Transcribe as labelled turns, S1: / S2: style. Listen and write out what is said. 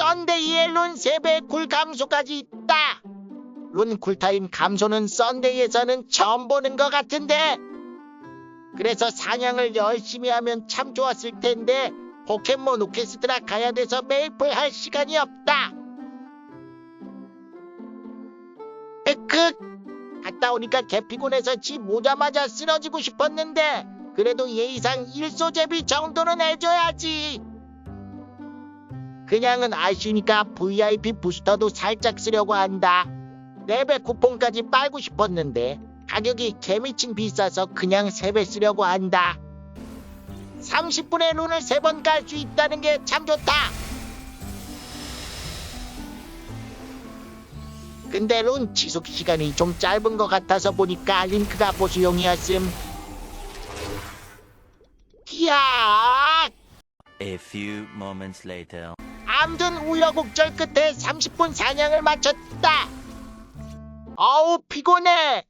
S1: 썬데이에 룬 3배 쿨 감소까지 있다. 룬 쿨타임 감소는 썬데이에서는 처음 보는 것 같은데. 그래서 사냥을 열심히 하면 참 좋았을 텐데 포켓몬 오케스트라 가야 돼서 메이플 할 시간이 없다. 에크 갔다 오니까 개피곤해서 집 오자마자 쓰러지고 싶었는데 그래도 예의상 일소제비 정도는 해줘야지. 그냥은 아쉬우니까 VIP 부스터도 살짝 쓰려고 한다. 레벨 쿠폰까지 빨고 싶었는데 가격이 개미친 비싸서 그냥 3배 쓰려고 한다. 30분의 룬을 3번 깔 수 있다는 게 참 좋다. 근데 룬 지속 시간이 좀 짧은 것 같아서 보니까 링크가 보수용이었음. 이야!
S2: A few moments later.
S1: 암든 우여곡절 끝에 30분 사냥을 마쳤다. 어우 피곤해.